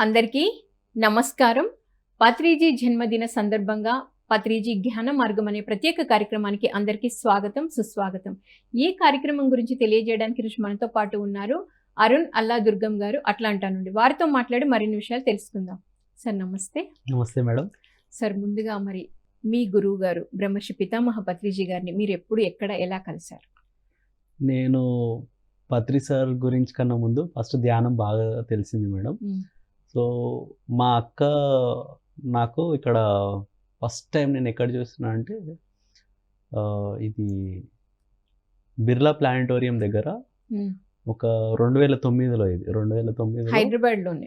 అందరికీ నమస్కారం. పత్రిజీ జన్మదిన సందర్భంగా పత్రిజీ జ్ఞాన మార్గం అనే ప్రత్యేక కార్యక్రమానికి అందరికీ స్వాగతం సుస్వాగతం. ఈ కార్యక్రమం గురించి తెలియజేయడానికి ఈరోజు మనతో పాటు ఉన్నారు అరుణ్ అల్లా దుర్గం గారు అట్లాంటా నుండి. వారితో మాట్లాడి మరిన్ని విషయాలు తెలుసుకుందాం. సార్ నమస్తే. నమస్తే మేడం. సార్ ముందుగా మరి మీ గురువు గారు బ్రహ్మర్షి పితామహ పత్రిజీ గారిని మీరు ఎప్పుడు ఎక్కడ ఎలా కలిశారు? నేను పత్రి సార్ గురించి కన్నా ముందు ఫస్ట్ ధ్యానం బాగా తెలిసింది మేడం. సో మా అక్క నాకు ఇక్కడ ఫస్ట్ టైం నేను ఎక్కడ చూస్తున్నా అంటే ఇది బిర్లా ప్లానిటోరియం దగ్గర. ఒక రెండు వేల తొమ్మిదిలో ఇది రెండు వేల తొమ్మిదిలో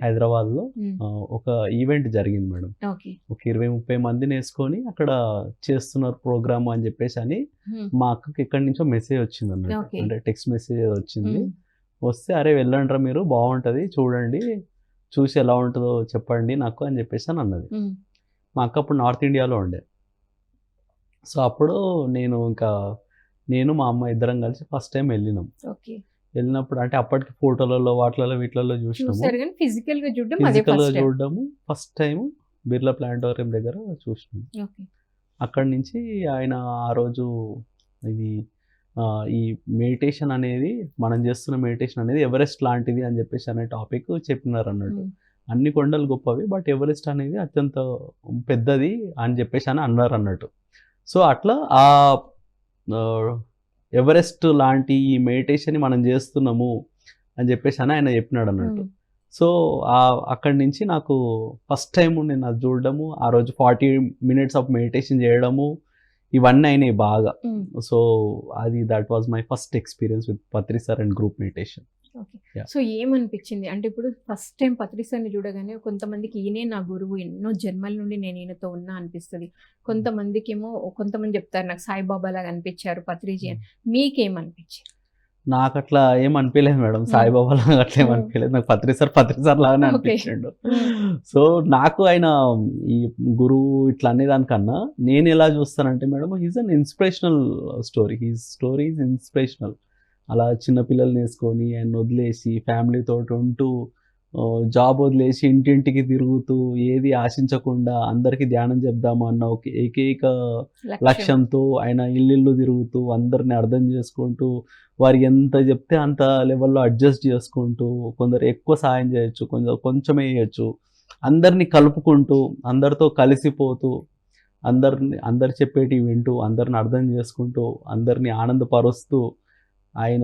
హైదరాబాద్ మ్మ్. ఆ, ఒక ఈవెంట్ జరిగింది మేడం ఒక ఇరవై ముప్పై మందిని వేసుకొని అక్కడ చేస్తున్నారు ప్రోగ్రామ్ అని చెప్పేసి అని. మా అక్కకి ఎక్కడి నుంచో మెసేజ్ వచ్చింది Okay. అంటే టెక్స్ట్ మెసేజ్ వచ్చింది. వస్తే అరే వెళ్ళండ్రా మీరు బాగుంటుంది చూడండి చూసి ఎలా ఉంటుందో చెప్పండి నాకు అని చెప్పేసి అని అన్నది. మా అక్క అప్పుడు నార్త్ ఇండియాలో ఉండే. సో అప్పుడు నేను ఇంకా నేను మా అమ్మ ఇద్దరం కలిసి ఫస్ట్ టైం వెళ్ళినాం. ఓకే. వెళ్ళినప్పుడు అంటే అప్పటికి ఫోటోలలో వాటిలలో వీటిలలో చూసినాము. ఫిజికల్గా చూడడం అదే ఫిజికల్గా ఫస్ట్ టైం. చూడడము ఫస్ట్ టైం బిర్లా ప్లానిటోరియం దగ్గర చూసినాం. అక్కడి నుంచి ఆయన ఆ రోజు ఇది ఈ మెడిటేషన్ అనేది మనం చేస్తున్న మెడిటేషన్ అనేది ఎవరెస్ట్ లాంటిది అని చెప్పేసి అనే టాపిక్ చెప్పినారు అన్నట్టు. అన్ని కొండలు గొప్పవి బట్ ఎవరెస్ట్ అనేది అత్యంత పెద్దది అని చెప్పేసి అని అన్నారు అన్నట్టు సో అట్లా ఆ ఎవరెస్ట్ లాంటి ఈ మెడిటేషన్ మనం చేస్తున్నాము అని చెప్పేసి అని ఆయన చెప్పినాడు అన్నట్టు. సో ఆ అక్కడి నుంచి నాకు ఫస్ట్ టైం నేను అది చూడడము ఆ రోజు ఫార్టీ మినిట్స్ ఆఫ్ మెడిటేషన్ చేయడము ఇవన్నీ అయినాయి బాగా. సో అది that was my first experience with Patri sir and group meditation. So ఏమనిపించింది? అంటే ఇప్పుడు ఫస్ట్ టైం పత్రిసాన్ని చూడగానే కొంతమందికి ఈయనే నా గురువు ఎన్నో జన్మల నుండి నేను ఈయనతో ఉన్నా అనిపిస్తుంది. కొంతమందికి ఏమో కొంతమంది చెప్తారు నాకు సాయిబాబా లాగా అనిపించారు పత్రిజీ అని. మీకేమనిపించింది? నాకు అట్లా ఏం అనిపించలేదు మేడం. సాయిబాబా లాగా అట్లా ఏం. అనిపించలేదు నాకు పత్రి సార్ పత్రి సార్ లాగానే. అనిపించిండు. సో నాకు ఆయన ఈ గురువు ఇట్లా అనేదానికన్నా నేను ఎలా చూస్తానంటే madam he's an inspirational story he's story inspirational అలా చిన్న పిల్లల్ని వేసుకొని ఆయన వదిలేసి ఫ్యామిలీతో ఉంటూ జాబ్ వదిలేసి ఇంటింటికి తిరుగుతూ ఏది ఆశించకుండా అందరికీ ధ్యానం చెప్దాము అన్న ఒక ఏకైక లక్ష్యంతో ఆయన ఇల్లు తిరుగుతూ అందరిని అర్థం చేసుకుంటూ వారికి ఎంత చెప్తే అంత లెవెల్లో అడ్జస్ట్ చేసుకుంటూ కొందరు ఎక్కువ సాయం చేయొచ్చు కొందరు కొంచెమే చేయొచ్చు అందరిని కలుపుకుంటూ అందరితో కలిసిపోతూ అందరిని అందరు చెప్పేటి వింటూ అందరిని అర్థం చేసుకుంటూ అందరిని ఆనందపరుస్తూ ఆయన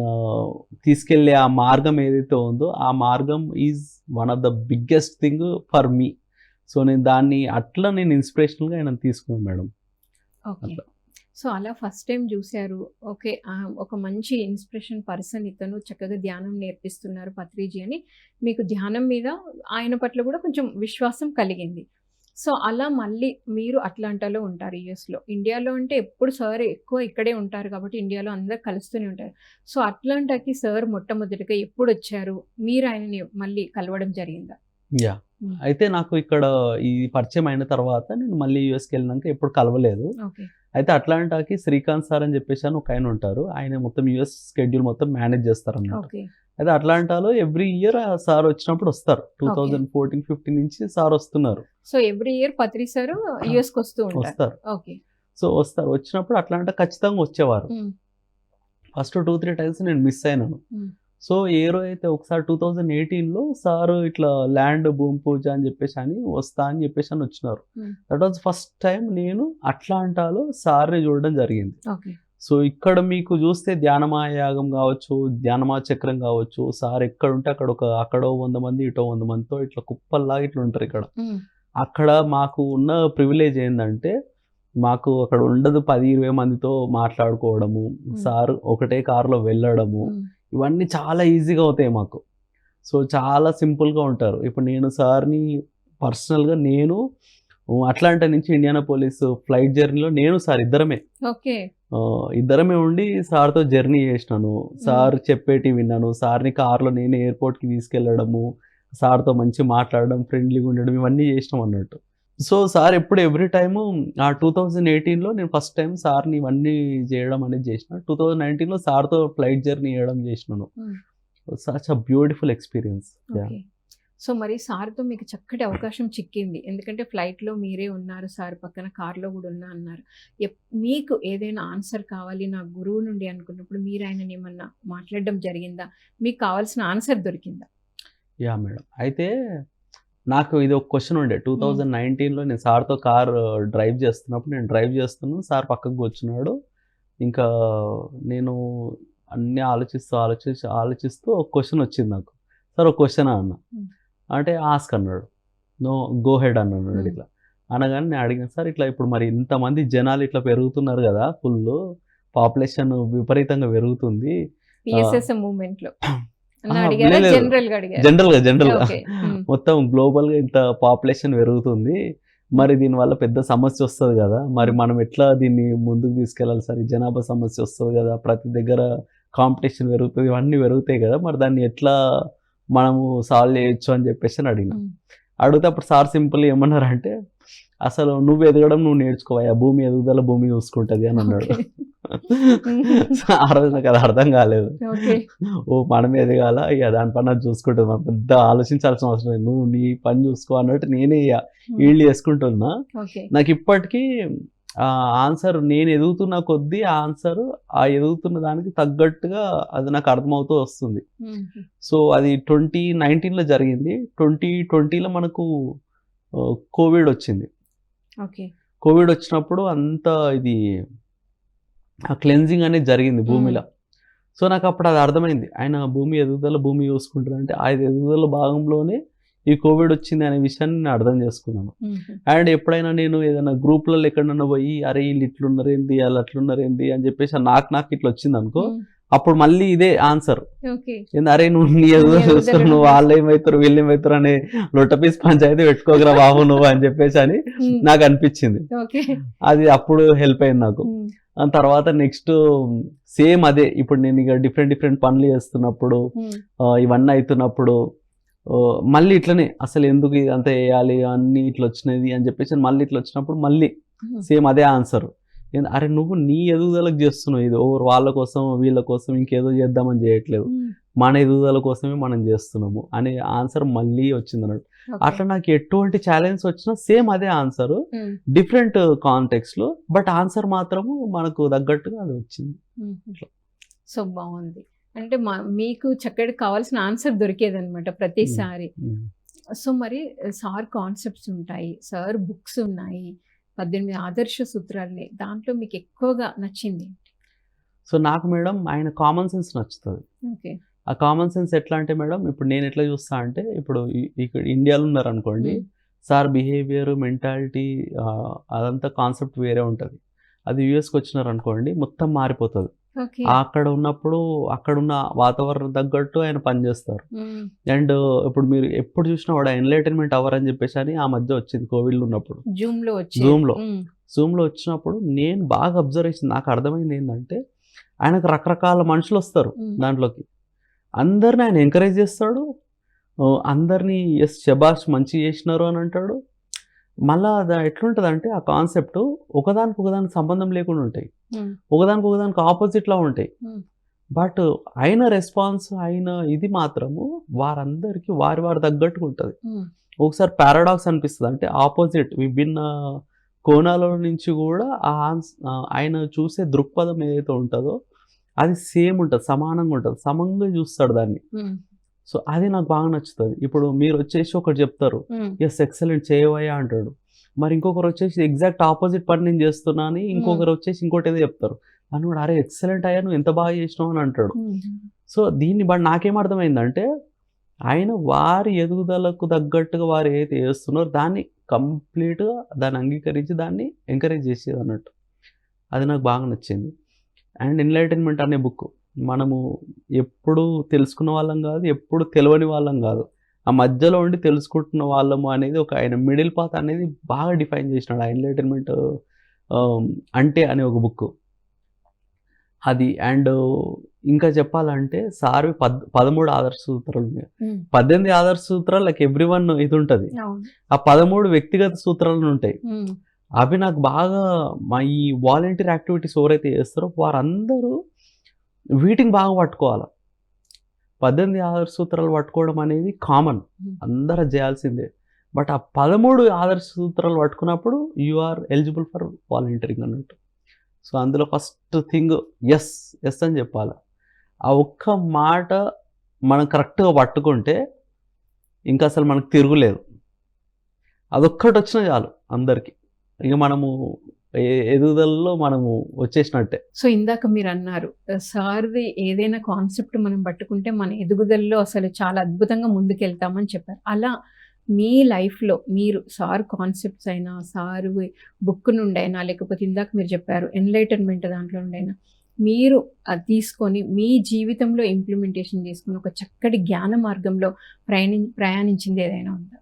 తీసుకెళ్ళే ఆ మార్గం ఏదైతే ఉందో ఆ మార్గం is one of the biggest thing for me so నేను దాన్ని అట్లా నేను ఇన్స్పిరేషనల్గా ఆయన తీసుకున్నాను మేడం. అట్లా. సో అలా ఫస్ట్ టైం చూశారు. ఓకే ఒక మంచి ఇన్స్పిరేషన్ పర్సన్ ఇతను చక్కగా ధ్యానం నేర్పిస్తున్నారు పత్రిజీ అని. మీకు ధ్యానం మీద ఆయన పట్ల కూడా కొంచెం విశ్వాసం కలిగింది. సో అలా మళ్ళీ మీరు అట్లాంటాలో ఉంటారు యుఎస్లో. ఇండియాలో అంటే ఎప్పుడు సార్ ఎక్కువ ఇక్కడే ఉంటారు కాబట్టి ఇండియాలో అందరు కలుస్తూనే ఉంటారు. సో అట్లాంటాకి సార్ మొట్టమొదటిగా ఎప్పుడు వచ్చారు? మీరు ఆయనని మళ్ళీ కలవడం జరిగిందా? యా. అయితే నాకు ఇక్కడ ఈ పరిచయం అయిన తర్వాత నేను మళ్ళీ యూఎస్కి వెళ్ళినాక ఎప్పుడు కలవలేదు. అయితే అట్లాంటాకి శ్రీకాంత్ సార్ అని చెప్పేసి అని ఒక ఆయన ఉంటారు. ఆయన మొత్తం యుఎస్ స్కెడ్యూల్ మొత్తం మేనేజ్ చేస్తారు అన్నమాట ఓకే. అయితే అట్లాంటాలో ఎవ్రీ ఇయర్ సార్ వచ్చినప్పుడు వస్తారు. టూ థౌజండ్ ఫోర్టీన్ ఫిఫ్టీన్ నుంచి సార్ వస్తున్నారు. So every year Patri sir యుఎస్కి వస్తూ వస్తారు. ఓకే. సో వస్తారు. వచ్చినప్పుడు అట్లాంటా ఖచ్చితంగా వచ్చేవారు. ఫస్ట్ టూ త్రీ టైమ్స్ నేను మిస్ అయినాను. సో ఏ రోజు అయితే ఒకసారి టూ థౌజండ్ ఎయిటీన్లో సార్ ఇట్లా ల్యాండ్ భూమి పూజ అని చెప్పేసి అని వస్తా అని చెప్పేసి అని వచ్చినారు. దట్ వాజ్ ఫస్ట్ టైం నేను అట్లాంటాలో సార్ని చూడడం జరిగింది. సో ఇక్కడ మీకు చూస్తే ధ్యానమాయ యాగం కావచ్చు ధ్యానమా చక్రం కావచ్చు సార్ ఎక్కడ ఉంటే అక్కడ ఒక అక్కడో వంద మంది ఇటో వంద మందితో ఇట్లా కుప్పల్లాగా ఇట్లా ఉంటారు ఇక్కడ. అక్కడ మాకు ఉన్న ప్రివిలేజ్ ఏంటంటే మాకు అక్కడ ఉండదు పది ఇరవై మందితో మాట్లాడుకోవడము సార్ ఒకటే కారులో వెళ్ళడము. ఇవన్నీ చాలా ఈజీగా అవుతాయి మాకు. సో చాలా సింపుల్గా ఉంటారు. ఇప్పుడు నేను సార్ని పర్సనల్గా నేను అట్లాంటా నుంచి ఇండియానా పోలీస్ ఫ్లైట్ జర్నీలో నేను సార్ ఇద్దరమే. ఓకే. ఇద్దరమే ఉండి సార్తో జర్నీ చేసినాను. సార్ చెప్పేటి విన్నాను. సార్ని కార్లో నేను ఎయిర్పోర్ట్కి తీసుకెళ్ళడము సార్తో మంచి మాట్లాడడం ఫ్రెండ్లీగా ఉండడం ఇవన్నీ చేసినాం అన్నట్టు. సో సార్ ఎప్పుడు ఎవ్రీ టైము ఆ టూ థౌజండ్ ఎయిటీన్లో నేను ఫస్ట్ టైం సార్ని ఇవన్నీ చేయడం అనేది చేసిన. టూ థౌజండ్ నైన్టీన్లో సార్తో ఫ్లైట్ జర్నీ చేయడం చేసినాను. Such a beautiful experience. So మరి సార్తో మీకు చక్కటి అవకాశం చిక్కింది. ఎందుకంటే ఫ్లైట్లో మీరే ఉన్నారు సార్ పక్కన కార్లో కూడా ఉన్నా అన్నారు. మీకు ఏదైనా ఆన్సర్ కావాలి నా గురువు నుండి అనుకున్నప్పుడు మీరు ఆయన ఏమన్నా మాట్లాడడం జరిగిందా? మీకు కావాల్సిన ఆన్సర్ దొరికిందా? Yeah madam. అయితే నాకు ఇది ఒక క్వశ్చన్ ఉండే. టూ థౌజండ్ నైన్టీన్లో నేను సార్తో కార్ డ్రైవ్ చేస్తున్నప్పుడు నేను డ్రైవ్ చేస్తున్నాను. సార్ పక్కకు కూర్చున్నాడు. ఇంకా నేను అన్నీ ఆలోచిస్తూ ఆలోచిస్తూ ఆలోచిస్తూ ఒక క్వశ్చన్ వచ్చింది నాకు. సార్ ఒక క్వశ్చన్ అన్న. అంటే ఆస్క్ అన్నాడు. నో గో హెడ్ అన్నాడు. ఇట్లా. అనగానే నేను అడిగాను సార్ ఇట్లా ఇప్పుడు మరి ఇంతమంది జనాలు ఇట్లా పెరుగుతున్నారు కదా ఫుల్ పాపులేషన్ విపరీతంగా పెరుగుతుంది. జనరల్గా ఓకే. ఉమ్, మొత్తం గ్లోబల్గా ఇంత పాపులేషన్ పెరుగుతుంది. మరి దీనివల్ల పెద్ద సమస్య వస్తుంది కదా. మరి మనం ఎట్లా దీన్ని ముందుకు తీసుకెళ్ళాలి సార్? జనాభా సమస్య వస్తుంది కదా. ప్రతి దగ్గర కాంపిటీషన్ పెరుగుతుంది. ఇవన్నీ పెరుగుతాయి కదా. మరి దాన్ని ఎట్లా మనము సాల్వ్ చేయొచ్చు అని చెప్పేసి అని అడిగిన. అడిగితే అప్పుడు సార్ సింపుల్ ఏమన్నారంటే అసలు నువ్వు ఎదగడం నువ్వు నేర్చుకోవా? భూమి ఎదుగుదల భూమి చూసుకుంటుంది అని అన్నాడు. ఆ రోజు నాకు అది అర్థం కాలేదు. ఓ మనం ఎదగాల? ఇక దాని పని అది చూసుకుంటుంది. మనం పెద్ద ఆలోచించాల్సిన అవసరం లేదు. నువ్వు నీ పని చూసుకో అన్నట్టు నేనే వీళ్ళు చేసుకుంటున్నా. నాకు ఇప్పటికీ ఆన్సర్ నేను ఎదుగుతున్న కొద్దీ ఆ ఆన్సర్ ఆ ఎదుగుతున్న దానికి తగ్గట్టుగా అది నాకు అర్థమవుతూ వస్తుంది. సో అది ట్వంటీ నైన్టీన్లో జరిగింది. ట్వంటీ ట్వంటీలో మనకు కోవిడ్ వచ్చింది. ఓకే. కోవిడ్ వచ్చినప్పుడు అంత ఇది ఆ క్లెన్జింగ్ అనేది జరిగింది భూమిలో. సో నాకు అప్పుడు అది అర్థమైంది. ఆయన భూమి ఎదుగుదల భూమి చూసుకుంటుంది అంటే ఆ ఎదుగుదల భాగంలోనే ఈ కోవిడ్ వచ్చింది అనే విషయాన్ని నేను అర్థం చేసుకున్నాను. అండ్ ఎప్పుడైనా నేను ఏదైనా గ్రూప్లలో ఎక్కడన్నా పోయి అరే వీళ్ళు ఇట్లున్నారు ఏంది? వాళ్ళు అట్లున్నారు ఏంది? అని చెప్పేసి నాకు నాకు ఇట్లా వచ్చింది అనుకో అప్పుడు మళ్ళీ ఇదే ఆన్సర్. ఏంది? అరే నువ్వు నీ ఎదుగుదల చూసుకొని నువ్వు వాళ్ళు ఏమవుతారు వీళ్ళు ఏమవుతారు అనే లొట్టపీస్ పంచాయతీ పెట్టుకోగరా బాబు నువ్వు అని చెప్పేసి అని నాకు అనిపించింది. అది అప్పుడు హెల్ప్ అయింది నాకు. తర్వాత నెక్స్ట్ సేమ్ అదే ఇప్పుడు నేను ఇక డిఫరెంట్ డిఫరెంట్ పనులు చేస్తున్నప్పుడు ఇవన్నీ అవుతున్నప్పుడు మళ్ళీ ఇట్లనే అసలు ఎందుకు ఇదంతా వేయాలి అన్ని ఇట్లా వచ్చినది అని చెప్పేసి మళ్ళీ ఇట్లా వచ్చినప్పుడు మళ్ళీ సేమ్ అదే ఆన్సర్ అరే నువ్వు నీ ఎదుగుదలకు చేస్తున్నావు ఇది ఓ వాళ్ళ కోసం వీళ్ళ కోసం ఇంకేదో చేద్దామని చేయట్లేదు. మన ఎదుగుదల కోసమే మనం చేస్తున్నాము అనే ఆన్సర్ మళ్ళీ వచ్చింది అన్నట్టు. అట్లా నాకు ఎటువంటి ఛాలెంజ్ వచ్చినా సేమ్ అదే ఆన్సర్ డిఫరెంట్ కాంటెక్స్లో బట్ ఆన్సర్ మాత్రము మనకు తగ్గట్టుగా అది వచ్చింది. సో బాగుంది. అంటే మా మీకు చక్కటి కావాల్సిన ఆన్సర్ దొరికేదన్నమాట ప్రతిసారి. సో మరి సార్ కాన్సెప్ట్స్ ఉంటాయి సార్ బుక్స్ ఉన్నాయి పద్దెనిమిది ఆదర్శ సూత్రాలని. దాంట్లో మీకు ఎక్కువగా నచ్చింది సో నాకు మేడం ఆయన కామన్ సెన్స్ నచ్చుతుంది. ఓకే. ఆ కామన్ సెన్స్ ఎట్లా అంటే మేడం ఇప్పుడు నేను ఎట్లా చూస్తా అంటే ఇప్పుడు ఇక్కడ ఇండియాలో ఉన్నారు అనుకోండి మ్మ్. సార్ బిహేవియర్ మెంటాలిటీ అదంతా కాన్సెప్ట్ వేరే ఉంటుంది. అది యూఎస్కి వచ్చినారు అనుకోండి మొత్తం మారిపోతుంది. అక్కడ ఉన్నప్పుడు అక్కడ ఉన్న వాతావరణం తగ్గట్టు ఆయన పనిచేస్తారు. అండ్ ఇప్పుడు మీరు ఎప్పుడు చూసినా వాడు ఎన్లైటన్మెంట్ అవర్ అని చెప్పేసి అని ఆ మధ్య వచ్చింది కోవిడ్ ఉన్నప్పుడు జూమ్లో Zoom లో. మ్మ్. జూమ్లో వచ్చినప్పుడు నేను బాగా అబ్జర్వ్ చేసింది నాకు అర్థమైంది ఏంటంటే ఆయనకు రకరకాల మనుషులు వస్తారు. దాంట్లోకి అందరిని ఆయన ఎంకరేజ్ చేస్తాడు అందరినీ ఎస్ శబాష్ మంచి చేసినారు అని అంటాడు మళ్ళా అది ఎట్లుంటుంది అంటే ఆ కాన్సెప్ట్ ఒకదానికి ఒకదానికి సంబంధం లేకుండా ఉంటాయి. ఒకదానికి ఒకదానికి ఆపోజిట్లా ఉంటాయి. బట్ ఆయన రెస్పాన్స్ ఆయన ఇది మాత్రము వారందరికీ వారి వారి తగ్గట్టుగా ఉంటుంది. ఒకసారి పారాడాక్స్ అనిపిస్తుంది అంటే ఆపోజిట్ విభిన్న కోణాల నుంచి కూడా ఆయన చూసే దృక్పథం ఏదైతే ఉంటుందో అది సేమ్ ఉంటుంది సమానంగా ఉంటుంది సమంగా చూస్తాడు దాన్ని. సో అది నాకు బాగా నచ్చుతుంది. ఇప్పుడు మీరు వచ్చేసి ఒకటి చెప్తారు. ఎస్ ఎక్సలెంట్ చేయవయ్యా అంటాడు. మరి ఇంకొకరు వచ్చేసి ఎగ్జాక్ట్ ఆపోజిట్ పని నేను చేస్తున్నా అని ఇంకొకరు వచ్చేసి ఇంకోటి ఏదో చెప్తారు. అని కూడా అరే ఎక్సలెంట్ అయ్యా నువ్వు ఎంత బాగా చేసినావు అని అంటాడు. సో దీన్ని బట్టి నాకేం అర్థమైందంటే ఆయన వారి ఎదుగుదలకు తగ్గట్టుగా వారు ఏదైతే చేస్తున్నారో దాన్ని కంప్లీట్గా దాన్ని అంగీకరించి దాన్ని ఎంకరేజ్ చేసేది అన్నట్టు. అది నాకు బాగా నచ్చింది. అండ్ ఎన్లైటన్మెంట్ అనే బుక్. మనము ఎప్పుడు తెలుసుకున్న వాళ్ళం కాదు ఎప్పుడు తెలియని వాళ్ళం కాదు. ఆ మధ్యలో ఉండి తెలుసుకుంటున్న వాళ్ళము అనేది ఒక ఆయన మిడిల్ పాత్ అనేది బాగా డిఫైన్ చేసినాడు. ఆ ఎన్లైటన్మెంట్ అంటే అనే ఒక బుక్. అది అండ్ ఇంకా చెప్పాలంటే సార్వి పద్ పదమూడు ఆదర్శ సూత్రాలు ఉన్నాయి. పద్దెనిమిది ఆదర్శ సూత్రాలు లైక్ ఎవ్రీ వన్ ఇది ఉంటుంది ఆ పదమూడు వ్యక్తిగత సూత్రాలు ఉంటాయి. అవి నాకు బాగా మా ఈ వాలంటీర్ యాక్టివిటీస్ ఎవరైతే చేస్తారో వారందరూ వీటిని బాగా పట్టుకోవాలి? పద్దెనిమిది ఆదర్శ సూత్రాలు పట్టుకోవడం అనేది కామన్. Hmm. అందరూ చేయాల్సిందే. బట్ ఆ పదమూడు ఆదర్శ సూత్రాలు పట్టుకున్నప్పుడు you are eligible for volunteering అన్నట్టు. సో అందులో ఫస్ట్ థింగ్ ఎస్ ఎస్ అని చెప్పాలి. ఆ ఒక్క మాట మనం కరెక్ట్గా పట్టుకుంటే ఇంకా అసలు మనకు తిరుగులేదు. అదొక్కటి వచ్చినా చాలు అందరికీ. ఇక మనము ఎదుగుదలలో మనము వచ్చేసినట్టే. సో ఇందాక మీరు అన్నారు సార్ది ఏదైనా కాన్సెప్ట్ మనం పట్టుకుంటే మన ఎదుగుదలలో అసలు చాలా అద్భుతంగా ముందుకెళ్తామని చెప్పారు. అలా మీ లైఫ్లో మీరు సార్ కాన్సెప్ట్స్ అయినా సారు బుక్ నుండి అయినా లేకపోతే ఇందాక మీరు చెప్పారు ఎన్లైటన్మెంట్ దాంట్లో నుండైనా మీరు అది తీసుకొని మీ జీవితంలో ఇంప్లిమెంటేషన్ చేసుకుని ఒక చక్కటి జ్ఞాన మార్గంలో ప్రయాణి ప్రయాణించింది ఏదైనా ఉందా?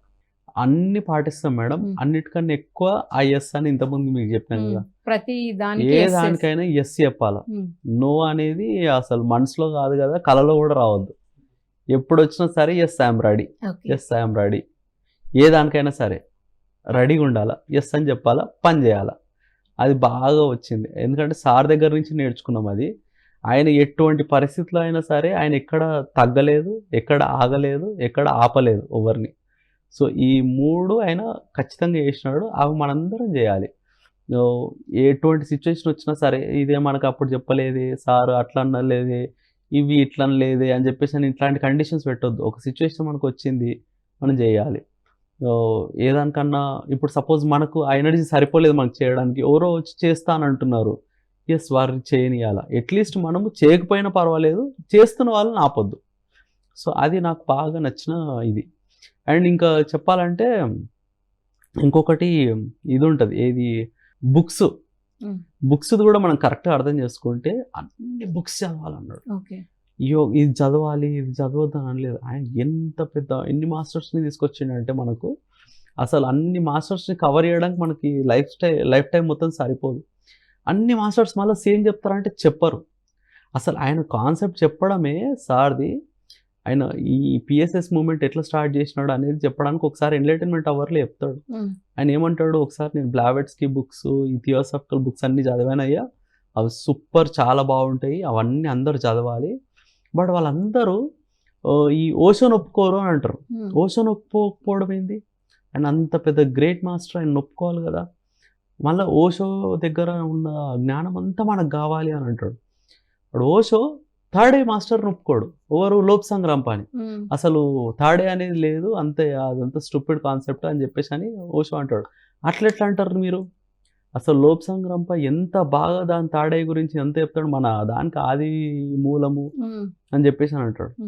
అన్ని పాటిస్తాం మేడం. అన్నిటికన్నా ఎక్కువ ఐఎస్ అని ఇంతకుముందు మీకు చెప్పాను కదా. ప్రతి దానికి ఏ. దానికైనా ఎస్ చెప్పాలా. నో అనేది అసలు మనసులో కాదు కదా కలలో కూడా రావద్దు. ఎప్పుడు వచ్చినా సరే yes I'm ready. Yes I'm ready ఏ దానికైనా సరే రెడీగా ఉండాలా? ఎస్ అని చెప్పాలా? పని చేయాలా? అది బాగా వచ్చింది. ఎందుకంటే సార్ దగ్గర నుంచి నేర్చుకున్నాం అది. ఆయన ఎటువంటి పరిస్థితుల్లో అయినా సరే ఆయన ఎక్కడ తగ్గలేదు ఎక్కడ ఆగలేదు ఎక్కడ ఆపలేదు ఎవరిని. సో ఈ మూడు ఆయన ఖచ్చితంగా చేసినాడు. అవి మనందరం చేయాలి. ఎటువంటి సిచ్యువేషన్ వచ్చినా సరే ఇదే మనకు అప్పుడు చెప్పలేదే సార్ అట్లా అనలేదే ఇవి ఇట్లా లేదే అని చెప్పేసి అని ఇట్లాంటి కండిషన్స్ పెట్టొద్దు. ఒక సిచ్యువేషన్ మనకు వచ్చింది మనం చేయాలి. ఏదానికన్నా ఇప్పుడు సపోజ్ మనకు ఆ ఎనర్జీ సరిపోలేదు మనకు చేయడానికి. ఎవరో వచ్చి చేస్తానంటున్నారు అంటున్నారు. ఎస్ వారిని చేయనియాల అట్లీస్ట్ మనము చేయకపోయినా పర్వాలేదు చేస్తున్న వాళ్ళని ఆపొద్దు. సో అది నాకు బాగా నచ్చిన ఇది. అండ్ ఇంకా చెప్పాలంటే ఇంకొకటి ఇది ఉంటుంది ఏది? బుక్స్. బుక్స్ కూడా మనం కరెక్ట్గా అర్థం చేసుకుంటే అన్ని బుక్స్ చదవాలన్నాడు. ఓకే. అయ్యో ఇది చదవాలి ఇది చదవద్దు అని అనలేదు. ఆయన ఎంత పెద్ద ఎన్ని మాస్టర్స్ని తీసుకొచ్చిండంటే మనకు అసలు అన్ని మాస్టర్స్ని కవర్ చేయడానికి మనకి లైఫ్ స్టైల్ లైఫ్ టైం మొత్తం సరిపోదు. అన్ని మాస్టర్స్ మళ్ళీ సేమ్ చెప్తారంటే చెప్పరు. అసలు ఆయన కాన్సెప్ట్ చెప్పడమే సార్ది ఆయన ఈ పిఎస్ఎస్ మూమెంట్ ఎట్లా స్టార్ట్ చేసినాడు అనేది చెప్పడానికి ఒకసారి ఎంటర్టైన్మెంట్ అవర్లో చెప్తాడు. ఆయన ఏమంటాడు ఒకసారి నేను బ్లావెట్స్కి బుక్స్ ఈ థియోసాఫికల్ బుక్స్ అన్నీ చదివానయ్యా అవి సూపర్ చాలా బాగుంటాయి. అవన్నీ అందరూ చదవాలి. బట్ వాళ్ళందరూ ఈ ఓషన్ ఒప్పుకోరు అని అంటారు. ఓషన్ ఒప్పుకోకపోవడం ఏంది? అండ్ అంత పెద్ద గ్రేట్ మాస్టర్ ఆయన ఒప్పుకోవాలి కదా. మళ్ళీ ఓషో దగ్గర ఉన్న జ్ఞానం అంతా మనకు కావాలి అని అంటాడు. ఓషో థర్డ్ మాస్టర్ ఒప్పుకోడు ఎవరు లోప్ సంగ్రామ్ పాని. అసలు థర్డే అనేది లేదు అంతే అదంతా స్టూపిడ్ కాన్సెప్ట్ అని చెప్పేసి అని ఓషో అంటాడు అట్లా ఎట్లా అంటారు మీరు అసలు లోప్ సంగ్రంప ఎంత బాగా దాని తాడే గురించి ఎంత చెప్తాడు మన దానికి ఆది మూలము. అని చెప్పేసి అని అంటాడు.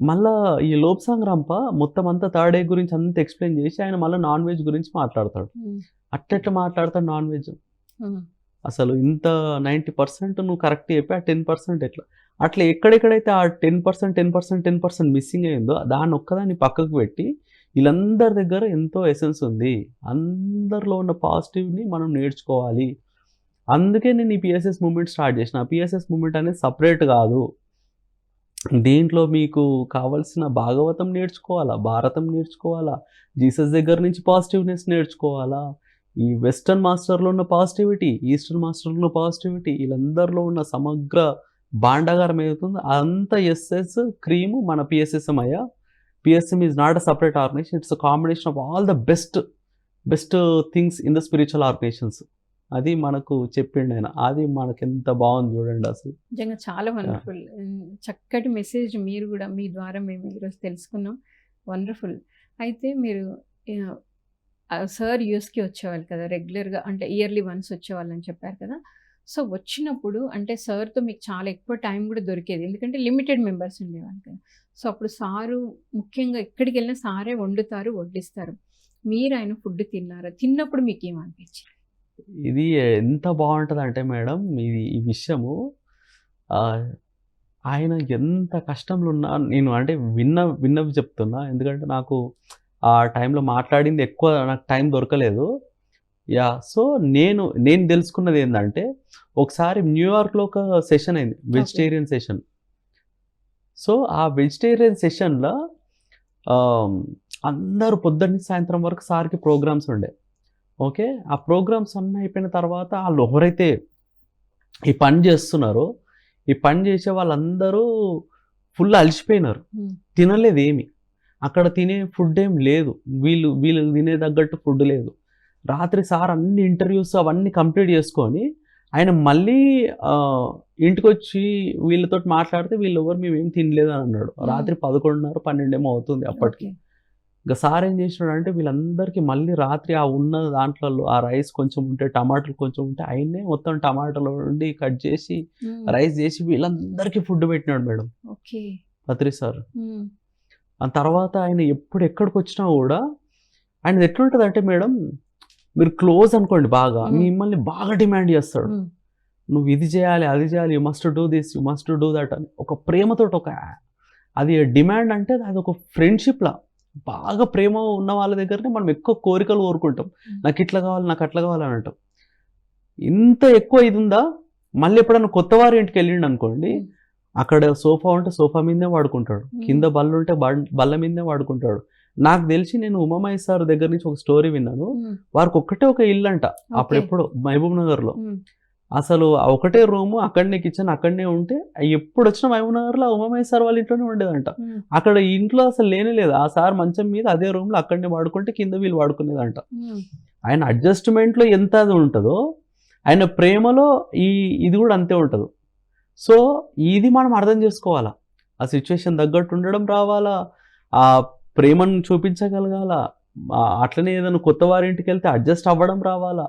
మళ్ళా ఈ లోప్ సంగ్రాంప మొత్తం అంతా థర్డ్ ఏ గురించి అంతా ఎక్స్ప్లెయిన్ చేసి ఆయన మళ్ళీ నాన్ వెజ్ గురించి మాట్లాడతాడు. అట్లెట్లా మాట్లాడతాడు నాన్ వెజ్. అసలు ఇంత నైంటీ పర్సెంట్ నువ్వు కరెక్ట్ చెప్పి ఆ టెన్ పర్సెంట్ ఎట్లా అట్లా ఎక్కడెక్కడైతే ఆ ten percent ten percent ten percent missing అయిందో దాన్ని ఒక్కదాన్ని పక్కకు పెట్టి వీళ్ళందరి దగ్గర ఎంతో ఎసెన్స్ ఉంది. అందరిలో ఉన్న పాజిటివ్ని మనం నేర్చుకోవాలి. అందుకే నేను ఈ పిఎస్ఎస్ మూమెంట్ స్టార్ట్ చేసిన. పిఎస్ఎస్ మూమెంట్ అనేది సపరేట్ కాదు. దీంట్లో మీకు కావలసిన భాగవతం నేర్చుకోవాలా? భారతం నేర్చుకోవాలా? జీసస్ దగ్గర నుంచి పాజిటివ్నెస్ నేర్చుకోవాలా? ఈ వెస్టర్న్ మాస్టర్లో ఉన్న పాజిటివిటీ ఈస్టర్న్ మాస్టర్లో ఉన్న పాజిటివిటీ వీళ్ళందరిలో ఉన్న సమగ్ర భాండాగారం ఏదవుతుందో అంత ఎస్ఎస్ క్రీమ్ మన పిఎస్ఎస్ఎం అయ్యా. PSM is not a separate organization it's a combination of all the best best things in the spiritual organizations అది మనకు చెప్పిండు ఆయన. అది మనకి ఎంత బాగుంది చూడండి అసలు. నిజంగా చాలా వండర్ఫుల్ చక్కటి మెసేజ్ మీరు కూడా మీ ద్వారా మేము ఈరోజు తెలుసుకున్నాం. వండర్ఫుల్ అయితే మీరు సార్ యూఎస్కి వచ్చేవాళ్ళు కదా రెగ్యులర్గా అంటే ఇయర్లీ వన్స్ వచ్చేవాళ్ళు అని చెప్పారు కదా. సో వచ్చినప్పుడు అంటే సార్తో మీకు చాలా ఎక్కువ టైం కూడా దొరికేది. ఎందుకంటే లిమిటెడ్ మెంబర్స్ ఉండేవాళ్ళు కదా. సో అప్పుడు సారు ముఖ్యంగా ఎక్కడికి వెళ్ళినా సారే వండుతారు వడ్డిస్తారు. మీరు ఆయన ఫుడ్ తిన్నారా? తిన్నప్పుడు మీకు ఏమనిపించింది ఇది ఎంత బాగుంటుంది అంటే మేడం ఇది ఈ విషయము ఆయన ఎంత కష్టంలో ఉన్నా నేను అంటే విన్న విన్నవి చెప్తున్నా. ఎందుకంటే నాకు ఆ టైంలో మాట్లాడింది ఎక్కువ నాకు టైం దొరకలేదు. యా సో నేను నేను తెలుసుకున్నది ఏంటంటే ఒకసారి న్యూయార్క్లో ఒక సెషన్ అయింది వెజిటేరియన్ సెషన్ సో ఆ వెజిటేరియన్ సెషన్లో అందరూ పొద్దున్న సాయంత్రం వరకు సార్కి ప్రోగ్రామ్స్ ఉండే. ఓకే? ఆ ప్రోగ్రామ్స్ అన్నీ అయిపోయిన తర్వాత వాళ్ళు ఎవరైతే ఈ పని చేస్తున్నారో ఈ పని చేసే వాళ్ళందరూ ఫుల్ అలసిపోయినారు. Hmm. తినలేదు ఏమి అక్కడ తినే ఫుడ్ ఏం లేదు. వీళ్ళు వీళ్ళు తినే తగ్గట్టు ఫుడ్ లేదు. రాత్రి సార్ అన్ని ఇంటర్వ్యూస్ అవన్నీ కంప్లీట్ చేసుకొని ఆయన మళ్ళీ ఇంటికి వచ్చి వీళ్ళతో మాట్లాడితే వీళ్ళు ఎవరు మేము ఏం తినలేదు అని అన్నాడు. రాత్రి పదకొండున్నర పన్నెండేమో అవుతుంది అప్పటికి. ఇంకా సార్ ఏం చేసినాడు అంటే వీళ్ళందరికీ మళ్ళీ రాత్రి ఆ ఉన్న దాంట్లో ఆ రైస్ కొంచెం ఉంటే టమాటాలు కొంచెం ఉంటే ఆయన్నే మొత్తం టమాటాలు ఉండి కట్ చేసి. రైస్ చేసి వీళ్ళందరికీ ఫుడ్ పెట్టినాడు మేడం ఓకే పత్రి సార్. ఆ తర్వాత ఆయన ఎప్పుడు ఎక్కడికి వచ్చినా కూడా ఆయన ఎట్లుంటుంది అంటే మేడం మీరు క్లోజ్ అనుకోండి బాగా. మ్మ్. మిమ్మల్ని బాగా డిమాండ్ చేస్తాడు. నువ్వు ఇది చేయాలి అది చేయాలి you must do this you must do that అని. ఒక ప్రేమతో ఒక అది డిమాండ్ అంటే అది ఒక ఫ్రెండ్షిప్లా బాగా ప్రేమ ఉన్న వాళ్ళ దగ్గరనే మనం ఎక్కువ కోరికలు కోరుకుంటాం. నాకు ఇట్లా కావాలి నాకు అట్లా కావాలి అని అంటాం. ఇంత ఎక్కువ ఇది ఉందా? మళ్ళీ ఎప్పుడైనా కొత్త వారి ఇంటికి వెళ్ళిండు అనుకోండి. అక్కడ సోఫా ఉంటే సోఫా మీదే వాడుకుంటాడు. కింద బల్ల ఉంటే బల్- బల్ల మీదే వాడుకుంటాడు. నాకు తెలిసి నేను ఉమామయ్య సార్ దగ్గర నుంచి ఒక స్టోరీ విన్నాను. వారికి ఒక్కటే ఒక ఇల్లు అంట అప్పుడెప్పుడు మహబూబ్ నగర్లో. అసలు ఒకటే రూము అక్కడనే కిచెన్ అక్కడనే ఉంటే ఎప్పుడు వచ్చిన మహబూబ్ నగర్లో ఉమామయ్య సార్ వాళ్ళ ఇంట్లోనే ఉండేదంట. అక్కడ ఇంట్లో అసలు లేనే లేదు. ఆ సార్ మంచం మీద అదే రూమ్లో అక్కడనే వాడుకుంటే కింద వీళ్ళు వాడుకునేదంట. ఆయన అడ్జస్ట్మెంట్లో ఎంత అది ఉంటుందో ఆయన ప్రేమలో ఈ ఇది కూడా అంతే ఉంటుంది. సో ఇది మనం అర్థం చేసుకోవాలా? ఆ సిచ్యువేషన్ తగ్గట్టు ఉండడం రావాలా? ఆ ప్రేమను చూపించగలగాల? అట్లనే ఏదైనా కొత్త వారింటికి వెళ్తే అడ్జస్ట్ అవ్వడం రావాలా?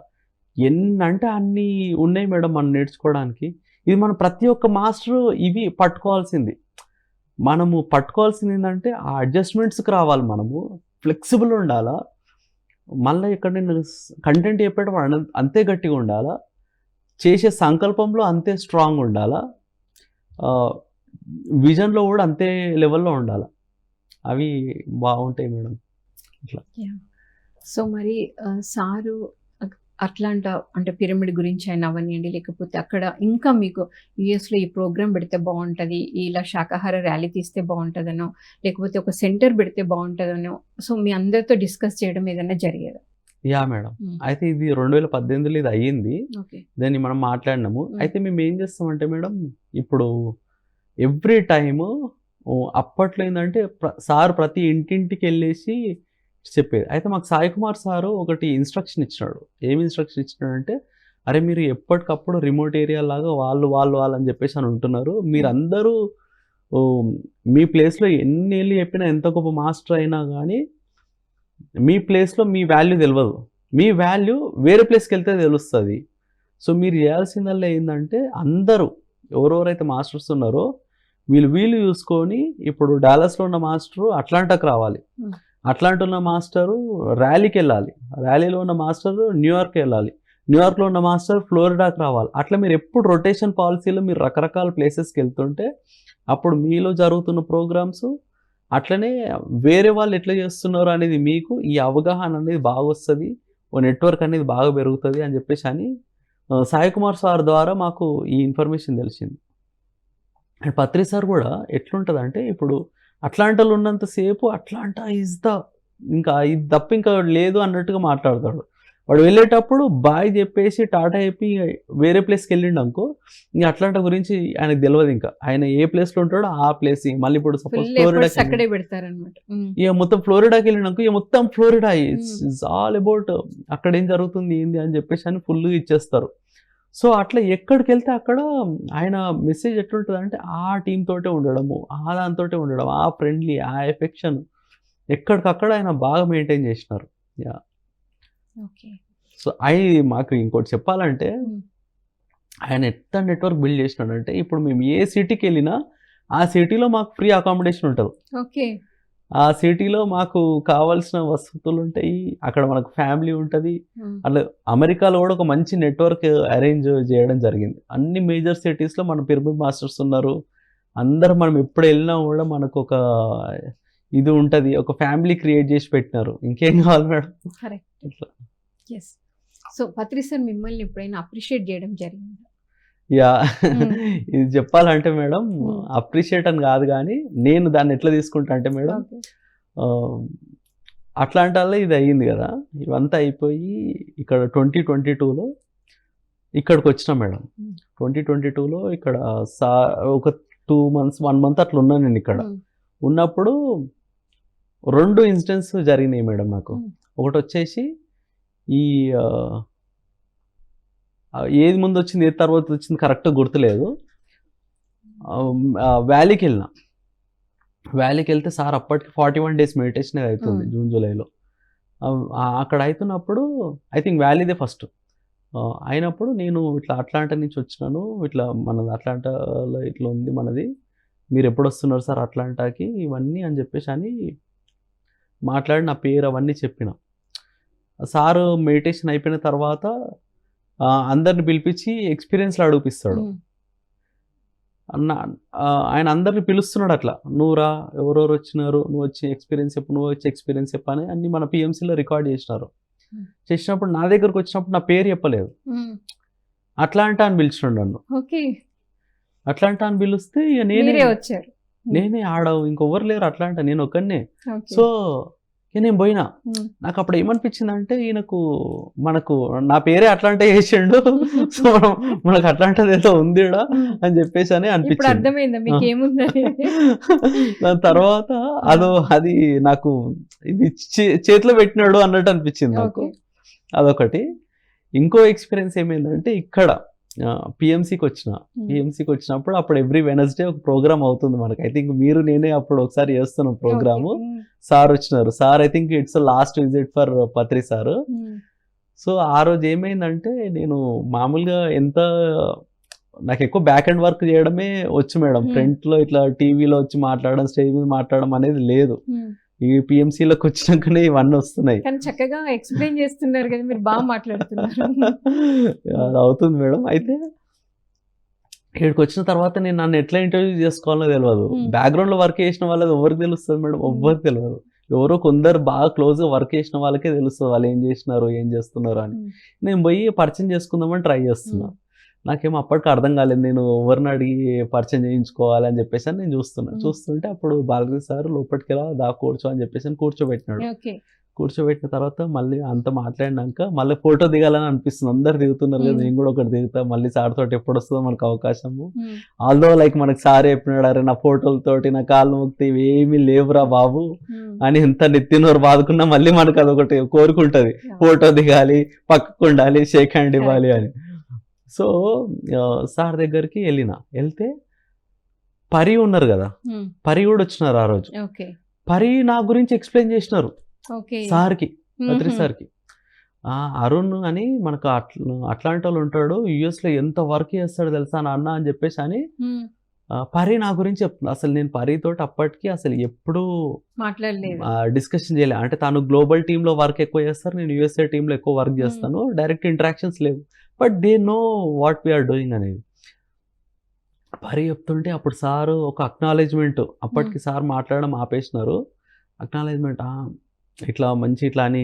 ఎన్నంటే అన్నీ ఉన్నాయి మేడం మనం నేర్చుకోవడానికి. ఇది మనం ప్రతి ఒక్క మాస్టర్ ఇవి పట్టుకోవాల్సింది. మనము పట్టుకోవాల్సింది ఏంటంటే ఆ అడ్జస్ట్మెంట్స్కి రావాలి మనము. ఫ్లెక్సిబుల్ ఉండాలా? మళ్ళీ ఇక్కడ నేను కంటెంట్ చెప్పేటప్పుడు అంతే గట్టిగా ఉండాలా? చేసే సంకల్పంలో అంతే స్ట్రాంగ్ ఉండాలా? విజన్లో కూడా అంతే లెవెల్లో ఉండాలా? అవి బాగుంటాయి మేడం. సో మరి సారు అట్లాంట అంటే పిరమిడ్ గురించి అయినా అవనివ్వండి లేకపోతే అక్కడ ఇంకా మీకు యుఎస్లో ఈ ప్రోగ్రామ్ పెడితే బాగుంటుంది ఇలా శాకాహార ర్యాలీ తీస్తే బాగుంటుందనో లేకపోతే ఒక సెంటర్ పెడితే బాగుంటుందనో సో మీ అందరితో డిస్కస్ చేయడం ఏదైనా జరిగేదా? Yeah madam. అయితే ఇది రెండు వేల పద్దెనిమిదిలో ఇది అయ్యింది. దాన్ని మనం మాట్లాడినాము. Mm. అయితే మేము ఏం చేస్తామంటే మేడం ఇప్పుడు ఎవ్రీ టైము అప్పట్లో ఏంటంటే ప్ర- సార్ ప్రతి ఇంటింటికి వెళ్ళేసి చెప్పేది. అయితే మాకు సాయి కుమార్ సారు ఒకటి ఇన్స్ట్రక్షన్ ఇచ్చినాడు. ఏమి ఇన్స్ట్రక్షన్ ఇచ్చినాడంటే అరే మీరు ఎప్పటికప్పుడు రిమోట్ ఏరియా లాగా వాళ్ళు వాళ్ళు వాళ్ళు అని చెప్పేసి అని ఉంటున్నారు. మీరందరూ మీ ప్లేస్లో ఎన్ని ఏళ్ళు చెప్పినా ఎంత గొప్ప మాస్టర్ అయినా కానీ మీ ప్లేస్లో మీ వాల్యూ తెలియదు మీ వాల్యూ వేరే ప్లేస్కి వెళ్తే తెలుస్తుంది. సో మీరు చేయాల్సిందల్లా ఏంటంటే అందరూ ఎవరెవరైతే మాస్టర్స్ ఉన్నారో వీళ్ళు వీళ్ళు చూసుకొని ఇప్పుడు డాలస్లో ఉన్న మాస్టరు అట్లాంటాకు రావాలి. అట్లాంటి ఉన్న మాస్టరు ర్యాలీకి వెళ్ళాలి. ర్యాలీలో ఉన్న మాస్టరు న్యూయార్క్ వెళ్ళాలి. న్యూయార్క్లో ఉన్న మాస్టర్ ఫ్లోరిడాకి రావాలి. అట్లా మీరు ఎప్పుడు రొటేషన్ పాలసీలో మీరు రకరకాల ప్లేసెస్కి వెళ్తుంటే అప్పుడు మీలో జరుగుతున్న ప్రోగ్రామ్స్ అట్లనే వేరే వాళ్ళు ఎట్లా చేస్తున్నారు అనేది మీకు ఈ అవగాహన అనేది బాగా వస్తుంది ఓ నెట్వర్క్ అనేది బాగా పెరుగుతుంది అని చెప్పేసి అని సాయి కుమార్ సార్ ద్వారా మాకు ఈ ఇన్ఫర్మేషన్ తెలిసింది. అండ్ పత్రి సార్ కూడా ఎట్లుంటుంది అంటే ఇప్పుడు అట్లాంటలు ఉన్నంతసేపు అట్లాంటా ఇస్ ద ఇంకా ఇది తప్ప ఇంకా లేదు అన్నట్టుగా మాట్లాడతాడు. వాడు వెళ్ళేటప్పుడు బాయ్ చెప్పేసి టాటా చెప్పి వేరే ప్లేస్కి వెళ్ళిండు అనుకో ఇంకా అట్లాంటి గురించి ఆయనకు తెలియదు ఇంకా. ఆయన ఏ ప్లేస్లో ఉంటాడో ఆ ప్లేస్ మళ్ళీ ఇప్పుడు సపోజ్ ఫుల్ ఫ్లోరిడా అక్కడే పెడతారనమాట ఇక మొత్తం ఫ్లోరిడాకి వెళ్ళినాక ఇక మొత్తం ఫ్లోరిడా. ఇట్స్ ఆల్ అబౌట్ అక్కడ ఏం జరుగుతుంది ఏంది అని చెప్పేసి అని ఫుల్గా ఇచ్చేస్తారు. సో అట్లా ఎక్కడికి వెళ్తే అక్కడ ఆయన మెసేజ్ ఎట్లుంటుంది అంటే ఆ టీం తోటే ఉండడము ఆ దాంతోటే ఉండడం ఆ ఫ్రెండ్లీ ఆ ఎఫెక్షన్ ఎక్కడికక్కడ ఆయన బాగా మెయింటైన్ చేసినారు. ఓకే. సో అయి మాకు ఇంకోటి చెప్పాలంటే. ఆయన ఎంత నెట్వర్క్ బిల్డ్ చేసినాడంటే ఇప్పుడు మేము ఏ సిటీకి వెళ్ళినా ఆ సిటీలో మాకు ఫ్రీ అకామిడేషన్ ఉంటుంది. ఓకే. ఆ సిటీలో మాకు కావాల్సిన వసతులు ఉంటాయి అక్కడ మనకు ఫ్యామిలీ ఉంటుంది. అట్లా అమెరికాలో కూడా ఒక మంచి నెట్వర్క్ అరేంజ్ చేయడం జరిగింది. అన్ని మేజర్ సిటీస్లో మన పిరమిడ్ మాస్టర్స్ ఉన్నారు. అందరు మనం ఎప్పుడు వెళ్ళినా కూడా మనకు ఒక ఇది ఉంటుంది ఒక ఫ్యామిలీ క్రియేట్ చేసి పెట్టినారు. ఇంకేం కావాలి మేడం? సో పత్రి సార్ మిమ్మల్ని ఎప్పుడైనా అప్రిషియేట్ చేయడం జరిగింది? యా. ఇది చెప్పాలంటే మేడం. అప్రిషియేట్ అని కాదు కానీ నేను దాన్ని ఎట్లా తీసుకుంటా అంటే మేడం అట్లాంటాలో ఇది అయ్యింది కదా ఇవంతా అయిపోయి ఇక్కడ ట్వంటీ ట్వంటీ టూలో ఇక్కడికి వచ్చినాం మేడం. ట్వంటీ ట్వంటీ టూలో ఇక్కడ సా ఒక టూ మంత్స్ వన్ మంత్ అట్లా ఉన్నాను నేను ఇక్కడ ఉన్నప్పుడు రెండు ఇన్సిడెంట్స్ జరిగినాయి మేడం నాకు. ఒకటి వచ్చేసి ఈ ఏది ముందు వచ్చింది ఏది తర్వాత వచ్చింది కరెక్ట్గా గుర్తులేదు. వ్యాలీకి వెళ్ళిన. వ్యాలీకి వెళ్తే సార్ అప్పటికి ఫార్టీ వన్ డేస్ మెడిటేషన్ అవుతుంది. జూన్ జూలైలో. అక్కడ అవుతున్నప్పుడు ఐ థింక్ వ్యాలీదే ఫస్ట్ అయినప్పుడు నేను ఇట్లా అట్లాంటా నుంచి వచ్చినాను. ఇట్లా మనది అట్లాంటాలో ఇట్లా ఉంది మనది. మీరు ఎప్పుడు వస్తున్నారు సార్ అట్లాంటాకి? ఇవన్నీ అని చెప్పేసి అని మాట్లాడి నా పేరు అవన్నీ చెప్పిన. సారు మెడిటేషన్ అయిపోయిన తర్వాత అందరిని పిలిపించి ఎక్స్పీరియన్స్లు అడుగుపిస్తాడు. అన్న ఆయన అందరిని పిలుస్తున్నాడు అట్లా. నువ్వురా ఎవరెవరు వచ్చినారు నువ్వు వచ్చి ఎక్స్పీరియన్స్ చెప్పు నువ్వు వచ్చి ఎక్స్పీరియన్స్ చెప్పు అని అన్ని మన పిఎంసీలో రికార్డ్ చేసినారు. చేసినప్పుడు నా దగ్గరకు వచ్చినప్పుడు నా పేరు చెప్పలేదు. ఉమ్, అట్లాంటా అని పిలిచినాడు నన్ను. ఓకే. అట్లాంటా అని పిలిస్తే ఇక నేనే వచ్చారు. నేనే ఆడవు ఇంకొవ్వరు లేరు అట్లాంటా నేను ఒక్కనే సో నేను పోయినా. నాకు అప్పుడు ఏమనిపించింది అంటే ఈయనకు మనకు నా పేరే అట్లాంటే చేసిండు. సో మనం మనకు అట్లాంటిది ఏదో ఉంది ఈడ ఉమ్. అని చెప్పేసి అని అనిపించింది. దాని తర్వాత అదో అది నాకు ఇది చేతిలో పెట్టినాడు అన్నట్టు అనిపించింది నాకు. అదొకటి. ఇంకో ఎక్స్పీరియన్స్ ఏమైందంటే ఇక్కడ పిఎంసికి వచ్చిన. పిఎంసికి వచ్చినప్పుడు అప్పుడు ఎవ్రీ వెనస్డే ఒక ప్రోగ్రామ్ అవుతుంది మనకి. ఐ థింక్ మీరు నేనే అప్పుడు ఒకసారి చేస్తున్నాం ప్రోగ్రాము. ఉమ్, సార్ వచ్చినారు. Sir I think it's last visit for Patri sir so ఆ రోజు ఏమైందంటే నేను మామూలుగా ఎంత నాకు ఎక్కువ బ్యాక్ అండ్ వర్క్ చేయడమే వచ్చు మేడం. Hmm. ఫ్రంట్లో ఇట్లా టీవీలో వచ్చి మాట్లాడడం స్టేజ్ మీద మాట్లాడడం అనేది లేదు. ఈ పిఎంసీలోకి వచ్చినాకనే ఇవన్నీ వస్తున్నాయి. కానీ చక్కగా ఎక్స్ప్లెయిన్ చేస్తున్నారు కదా మీరు బాగా మాట్లాడుతున్నారు. అది అవుతుంది మేడం. అయితే ఇక్కడికి వచ్చిన తర్వాత నేను నన్ను ఎట్లా ఇంటర్వ్యూ చేసుకోవాలో తెలియదు Hmm. బ్యాక్గ్రౌండ్లో వర్క్ చేసిన వాళ్ళది ఎవరికి తెలుస్తుంది మేడం. ఎవ్వరికి తెలియదు ఎవరో కొందరు బాగా క్లోజ్గా వర్క్ చేసిన వాళ్ళకే తెలుస్తుంది వాళ్ళు ఏం చేసినారు ఏం చేస్తున్నారు అని. నేను పోయి పరిచయం చేసుకుందామని ట్రై చేస్తున్నా. నాకేమో అప్పటికి అర్థం కాలేదు నేను ఎవరిని అడిగి పరిచయం చేయించుకోవాలి అని చెప్పేసి అని నేను చూస్తున్నా. Hmm. చూస్తుంటే అప్పుడు బాలకృష్ణ సార్ లోపలికి రా దా కూర్చో అని చెప్పేసి అని కూర్చోబెట్టినాడు. కూర్చోబెట్టిన తర్వాత మళ్ళీ అంత మాట్లాడినాక మళ్ళీ ఫోటో దిగాలని అనిపిస్తుంది. అందరు దిగుతున్నారు కదా. నేను కూడా ఒకటి దిగుతా మళ్ళీ సార్ తోటి ఎప్పుడు వస్తుందో మనకు అవకాశము. ఆల్దో లైక్ మనకు సార్ చెప్పినాడు అరే నా ఫోటోలతోటి నా కాళ్ళు మొక్కితే ఇవి ఏమీ లేవురా బాబు. అని ఎంత నెత్తినోరు బాదుకున్నా మళ్ళీ మనకు అదొకటి కోరుకుంటది. ఫోటో దిగాలి పక్కకు ఉండాలి షేక్ హ్యాండ్ ఇవ్వాలి అని. సో సార్ దగ్గరికి వెళ్ళిన. వెళ్తే పరి ఉన్నారు కదా. పరి కూడా వచ్చినారు ఆ రోజు. పరి నా గురించి ఎక్స్ప్లెయిన్ చేసినారు. సార్కి ఉహుం. సార్కి. అరుణ్ అని మనకు అట్లా అట్లాంటి వాళ్ళు ఉంటాడు. యుఎస్లో ఎంత వర్క్ చేస్తాడు తెలుసా నా అన్న అని చెప్పేసి అని పరి నా గురించి చెప్తున్నా అసలు నేను పరితోటి అప్పటికి అసలు ఎప్పుడూ మాట్లాడలేదు. డిస్కషన్ చేయలేదు అంటే తను గ్లోబల్ టీంలో వర్క్ ఎక్కువ చేస్తారు. నేను యూఎస్ఏ టీంలో ఎక్కువ వర్క్ చేస్తాను. డైరెక్ట్ ఇంటరాక్షన్స్ లేవు. But they know what we're doing అనేది. పరి చెప్తుంటే అప్పుడు సారు ఒక అక్నాలెడ్జ్మెంట్ అప్పటికి సార్ మాట్లాడడం ఆపేసినారు. అక్నాలెడ్జ్మెంట్ ఇట్లా మంచి ఇట్లా అని.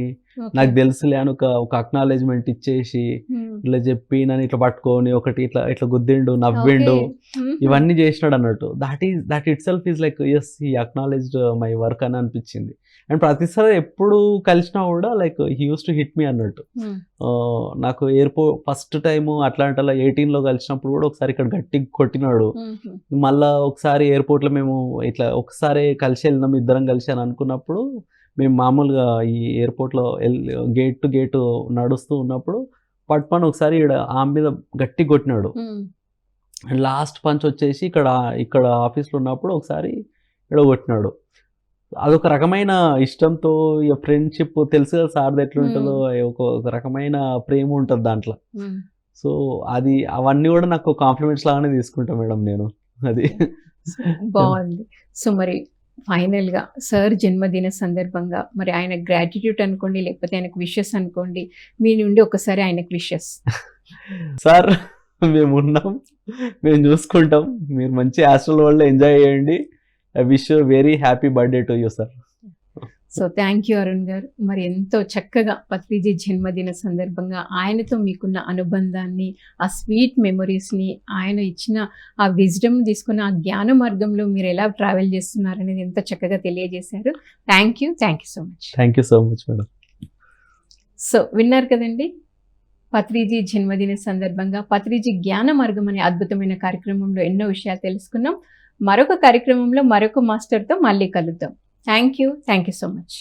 నాకు తెలుసులే అని ఒక ఒక అక్నాలెడ్జ్మెంట్ ఇచ్చేసి ఇట్లా చెప్పి నన్ను ఇట్లా పట్టుకొని ఒకటి ఇట్లా ఇట్లా గుద్దిండు నవ్విండు. ఇవన్నీ చేసినాడు అన్నట్టు. That is that itself is like as he acknowledged my work అని అనిపించింది. అండ్ ప్రతిసారి ఎప్పుడు కలిసినా కూడా like he used to hit me అన్నట్టు. ఆ, నాకు ఎయిర్పోర్ట్ ఫస్ట్ టైం అట్లాంటాలో ఎయిటీన్లో కలిసినప్పుడు కూడా ఒకసారి ఇక్కడ గట్టి కొట్టినాడు. ఉహుం. మళ్ళా ఒకసారి ఎయిర్పోర్ట్లో మేము ఇట్లా ఒకసారి కలిసి వెళ్ళినాం ఇద్దరం కలిసి అని అనుకున్నప్పుడు మేము మామూలుగా ఈ ఎయిర్పోర్ట్లో గేట్ టు గేట్ నడుస్తూ ఉన్నప్పుడు పట్టుపని ఒకసారి ఈడ ఆమె మీద గట్టి కొట్టినాడు. లాస్ట్ పంచ్ వచ్చేసి ఇక్కడ ఇక్కడ ఆఫీస్లో ఉన్నప్పుడు ఒకసారి ఇక్కడ కొట్టినాడు. అదొక రకమైన ఇష్టంతో ఫ్రెండ్షిప్ తెలుసు కదా సార్ది ఎట్లుంటుందో ఒక రకమైన ప్రేమ ఉంటుంది దాంట్లో. సో అది అవన్నీ కూడా నాకు కాంప్లిమెంట్స్ లాగానే తీసుకుంటా మేడం నేను. అది. బాగుంది. సో మరి ఫైనల్గా సార్ జన్మదిన సందర్భంగా మరి ఆయన గ్రాటిట్యూడ్ అనుకోండి లేకపోతే ఆయనకు విషెస్ అనుకోండి మీ నుండి ఒకసారి ఆయనకు విషెస్ సార్ మేము ఉన్నాం మేము చూసుకుంటాం. మీరు మంచి హాస్టల్ వల్ల ఎంజాయ్ చేయండి. I wish very happy birthday to you sir so thank you Arun garu. మరి ఎంతో చక్కగా పత్రిజీ జన్మదిన సందర్భంగా ఆయనతో మీకున్న అనుబంధాన్ని ఆ స్వీట్ మెమొరీస్ని ఆయన ఇచ్చిన ఆ విజ్డమ్ తీసుకున్న ఆ జ్ఞాన మార్గంలో మీరు ఎలా ట్రావెల్ చేస్తున్నారనేది ఎంతో చక్కగా తెలియజేశారు. Thank you thank you so much thank you so much madam so విన్నారు కదండి? పత్రిజీ జన్మదిన సందర్భంగా పత్రిజీ జ్ఞాన మార్గం అనే అద్భుతమైన కార్యక్రమంలో ఎన్నో విషయాలు తెలుసుకున్నాం. మరొక కార్యక్రమంలో మరొక మాస్టర్తో మళ్ళీ కలుద్దాం. Thank you thank you so much